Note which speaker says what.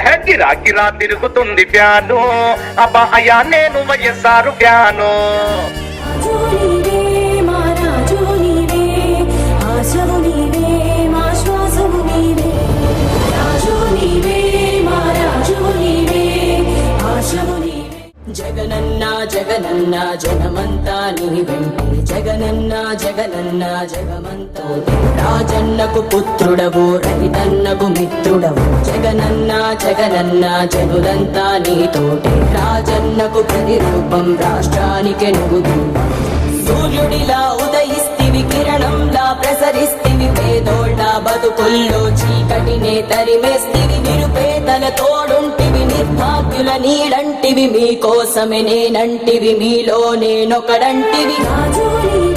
Speaker 1: గిరా గిరా తిరుగుతుంది ప్యాను. అబ్బా అయా నేను వయస్సారు ప్యాను.
Speaker 2: జగనన్న జగమంతా నీ వెంటే. జగనన్న జగనన్న జగమంతో రాజన్నకు పుత్రుడవు రైతన్నకు మిత్రుడవు. జగనన్న జగనన్న జనులంతా నీతోటే రాజన్నకు ప్రతిరూపం రాష్ట్రానికి నువ్వు సూర్యుడిలా ఉదయిస్తివి కిరణంలా ప్రసరిస్తివి పేదోళ్ళ బతుకుల్లో చీకటినే తరిమేస్తివి నిరుపేదల తోడుంటే నిర్భాగ్యుల నీడంటివి మీకోసమే నేనంటివి మీలో నేనొకడంటివి. రాజు